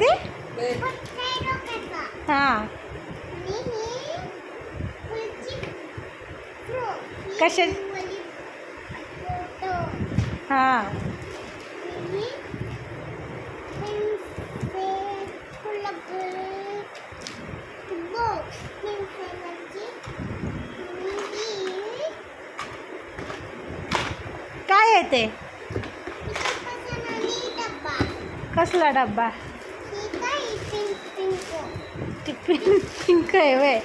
ते हां कशा- हां काय आहे ते कसला डब्बा ती पिंक पिंक आहे वय.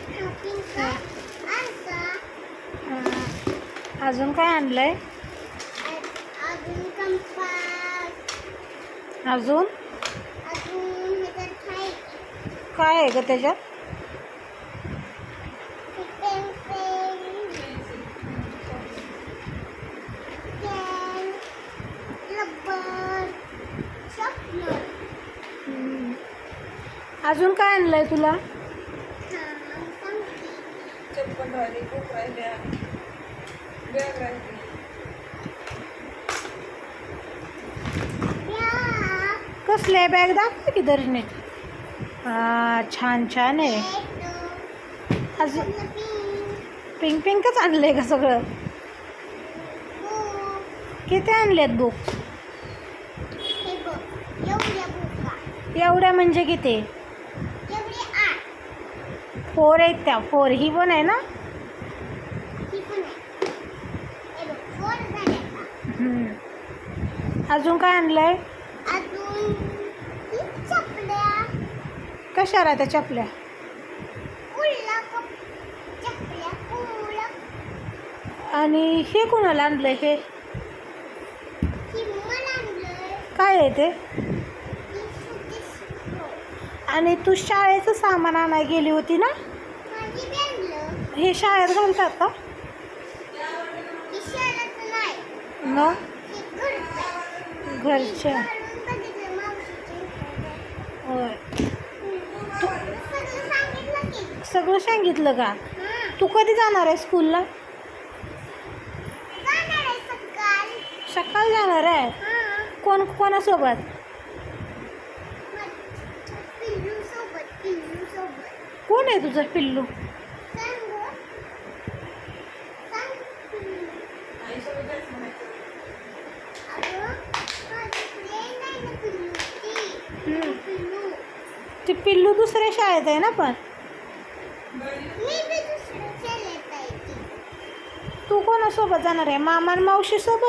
अजून काय आणलंय? अजून? कंपास अजून आहे काय आहे ग त्याच्यात? अजून काय आणलंय तुला? चप्पल राहिली खूप राहिल्या बॅग राहिली कसले बॅग दाखव की दरीने छान छान आहे. अजून पिंक पिंकच आणलंय का सगळं? किती आणलेत बुक एवढ्या म्हणजे किती? फोर आहेत त्या फोर. ही पण आहे ना. अजून काय आणलंय? अजून ही चपल्या? आणि हे कोणाला आणलंय हे? काय आहे ते? आणि तू शाळेचं सामान आणायला गेली होती ना? हे शाळेत घालतात का? घरचं घरच्या. होय. सगळं सांगितलं की. सगळं सांगितलं का? तू कधी जाणार आहे स्कूलला? सकाळी. जाणार आहे? कोण कोणासोबत पिल्लू सोबत पिल्लू सोबत कोण आहे तुझं पिल्लू ती. पिल्लू. ते पिल्लू दुसऱ्या शाळेत आहे ना पण ती. कोणासोबत जाणार आहे मामा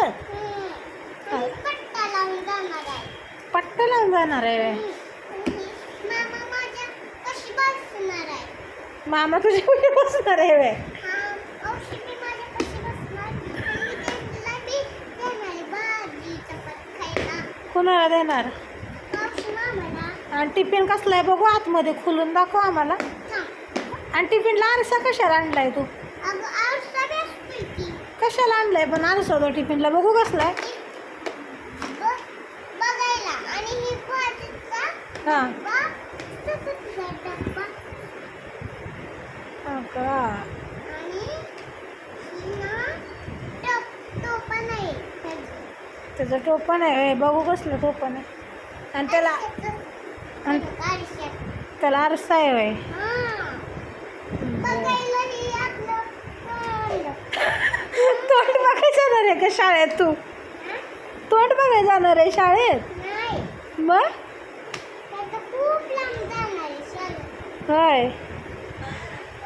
हम्म. आणि पट्टा लावून जाणार आहे पट्टा लावून जाणार आहे हम्म. आणि मामा माझ्या कशी बसणार आहे मामा तुझ्या कुठे बसणार आहे वे हा औषध मी माझ्या कशी बसणार? आणि मी त्यांना बी देणार आहे भाजी चपात खायला. कोणाला देणार? आणि टिफिन कसला आहे बघू आतमध्ये खुलून दाखव आम्हाला. आणि टिफिनला आरसा कशाला आणलाय तू? कशाला आणलाय पण आरसा तो टिफिनला? बघू कसला आहे बघ बघायला आणि ही भाजीचा हां डब्बा तसंच आहे डब्बा हा का आणि ही ना टप टोपण आहे त्याचं. त्याचं टोपण आहे बघू कसलं टोपण आहे आणि त्याला आणि. त्याला आरसा आहे आपलं तोंड. बघायला जाणार आहे का शाळेत तू? तोंड बघायला जाणार आहे शाळेत मग. होय